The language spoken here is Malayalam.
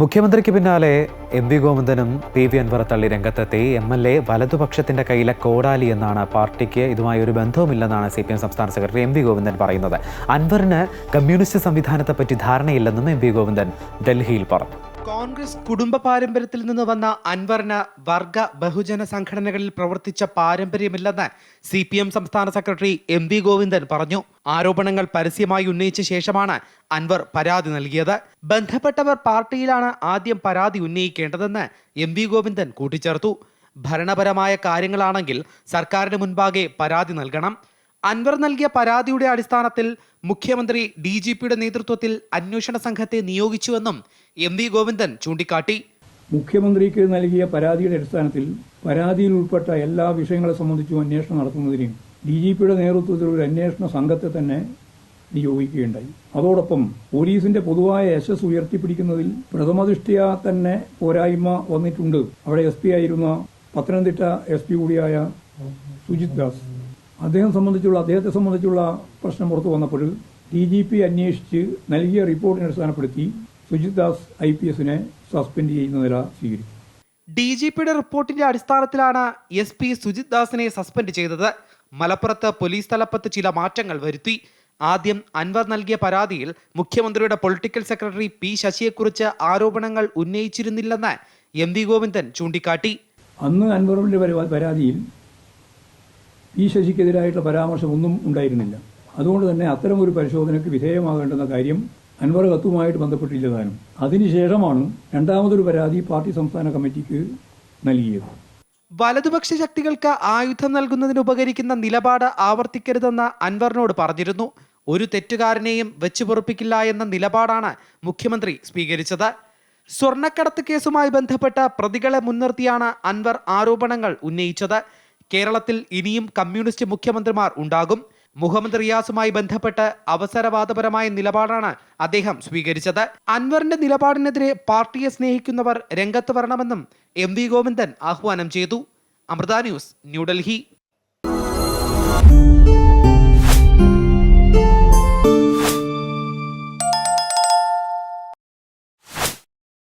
മുഖ്യമന്ത്രിക്ക് പിന്നാലെ എം വി ഗോവിന്ദനും പി വി അൻവർ രംഗത്തെത്തി. എം എൽ എ വലതുപക്ഷത്തിന്റെ കയ്യിലെ കോടാലി എന്നാണ് പാർട്ടിക്ക് ഇതുമായി ഒരു ബന്ധവുമില്ലെന്നാണ് സി പി എം സംസ്ഥാന സെക്രട്ടറി എം വി ഗോവിന്ദൻ പറയുന്നത്. അൻവറിന് കമ്മ്യൂണിസ്റ്റ് സംവിധാനത്തെപ്പറ്റി ധാരണയില്ലെന്നും എം വി ഗോവിന്ദൻ ഡൽഹിയിൽ പറഞ്ഞു. കോൺഗ്രസ് കുടുംബ പാരമ്പര്യത്തിൽ നിന്ന് വന്ന അൻവറിന് വർഗ ബഹുജന സംഘടനകളിൽ പ്രവർത്തിച്ച പാരമ്പര്യമില്ലെന്ന് സി പി എം സംസ്ഥാന സെക്രട്ടറി എം വി ഗോവിന്ദൻ പറഞ്ഞു. ആരോപണങ്ങൾ പരസ്യമായി ഉന്നയിച്ച ശേഷമാണ് അൻവർ പരാതി നൽകിയത്. ബന്ധപ്പെട്ടവർ പാർട്ടിയിലാണ് ആദ്യം പരാതി ഉന്നയിക്കേണ്ടതെന്ന് എം വി ഗോവിന്ദൻ കൂട്ടിച്ചേർത്തു. ഭരണപരമായ കാര്യങ്ങളാണെങ്കിൽ സർക്കാരിന് മുൻപാകെ പരാതി നൽകണം. അൻവർ നൽകിയ പരാതിയുടെ അടിസ്ഥാനത്തിൽ മുഖ്യമന്ത്രി ഡി ജി പിയുടെ നേതൃത്വത്തിൽ അന്വേഷണ സംഘത്തെ നിയോഗിച്ചുവെന്നും എം വി ഗോവിന്ദൻ ചൂണ്ടിക്കാട്ടി. മുഖ്യമന്ത്രിക്ക് നൽകിയ പരാതിയുടെ അടിസ്ഥാനത്തിൽ പരാതിയിൽ ഉൾപ്പെട്ട എല്ലാ വിഷയങ്ങളെ സംബന്ധിച്ചും അന്വേഷണം നടത്തുന്നതിനും ഡി ജി പിയുടെ നേതൃത്വത്തിൽ ഒരു അന്വേഷണ സംഘത്തെ തന്നെ നിയോഗിക്കുകയുണ്ടായി. അതോടൊപ്പം പോലീസിന്റെ പൊതുവായ യശസ് ഉയർത്തിപ്പിടിക്കുന്നതിൽ പ്രഥമദൃഷ്ടിയ തന്നെ പോരായ്മ വന്നിട്ടുണ്ട്. അവിടെ എസ് ആയിരുന്ന പത്തനംതിട്ട എസ് കൂടിയായ സുജിത് ദാസ്. അദ്ദേഹം സംബന്ധിച്ചുള്ള അദ്ദേഹത്തെ സംബന്ധിച്ചുള്ള പ്രശ്നം പുറത്തു വന്നപ്പോൾ ഡി ജി പി അന്വേഷിച്ച് നൽകിയ റിപ്പോർട്ടിനെ അടിസ്ഥാനപ്പെടുത്തി സുജിത് ദാസ് ഐ പി എസിനെ സസ്പെൻഡ് ചെയ്യുന്ന നില സ്വീകരിച്ചു. ഡി ജി പിയുടെ റിപ്പോർട്ടിന്റെ അടിസ്ഥാനത്തിലാണ് എസ് പി സുജിത് ദാസിനെ സസ്പെൻഡ് ചെയ്തത്. മലപ്പുറത്ത് പോലീസ് തലപ്പത്ത് ചില മാറ്റങ്ങൾ വരുത്തി. ആദ്യം അൻവർ നൽകിയ പരാതിയിൽ മുഖ്യമന്ത്രിയുടെ പൊളിറ്റിക്കൽ സെക്രട്ടറി പി ശശിയെക്കുറിച്ച് ആരോപണങ്ങൾ ഉന്നയിച്ചിരുന്നില്ലെന്ന് എം വി ഗോവിന്ദൻ ചൂണ്ടിക്കാട്ടി. അന്ന് അൻവറിന്റെ പരാ- പരാതിയിൽ പി ശശിക്കെതിരായിട്ടുള്ള പരാമർശം ഒന്നും ഉണ്ടായിരുന്നില്ല. അതുകൊണ്ട് തന്നെ അത്തരം ഒരു പരിശോധനയ്ക്ക് വിധേയമാകേണ്ടെന്ന കാര്യം അൻവർ കത്തുമായിട്ട് ബന്ധപ്പെട്ടില്ലതാനും. അതിനുശേഷമാണ് രണ്ടാമതൊരു പരാതി പാർട്ടി സംസ്ഥാന കമ്മിറ്റിക്ക് നൽകിയത്. വലതുപക്ഷ ശക്തികൾക്ക് ആയുധം നൽകുന്നതിന് ഉപകരിക്കുന്ന നിലപാട് ആവർത്തിക്കരുതെന്ന് അൻവറിനോട് പറഞ്ഞിരുന്നു. ഒരു തെറ്റുകാരനെയും വെച്ചു പൊറുപ്പിക്കില്ല എന്ന നിലപാടാണ് മുഖ്യമന്ത്രി സ്വീകരിച്ചത്. സ്വർണക്കടത്ത് കേസുമായി ബന്ധപ്പെട്ട പ്രതികളെ മുൻനിർത്തിയാണ് അൻവർ ആരോപണങ്ങൾ ഉന്നയിച്ചത്. കേരളത്തിൽ ഇനിയും കമ്മ്യൂണിസ്റ്റ് മുഖ്യമന്ത്രിമാർ ഉണ്ടാകും. മുഹമ്മദ് റിയാസുമായി ബന്ധപ്പെട്ട് അവസരവാദപരമായ നിലപാടാണ് അദ്ദേഹം സ്വീകരിച്ചത്. അൻവറിന്റെ നിലപാടിനെതിരെ പാർട്ടിയെ സ്നേഹിക്കുന്നവർ രംഗത്ത് വരണമെന്നും എം വി ഗോവിന്ദൻ ആഹ്വാനം ചെയ്തു. അമൃത ന്യൂസ് ന്യൂഡൽഹി.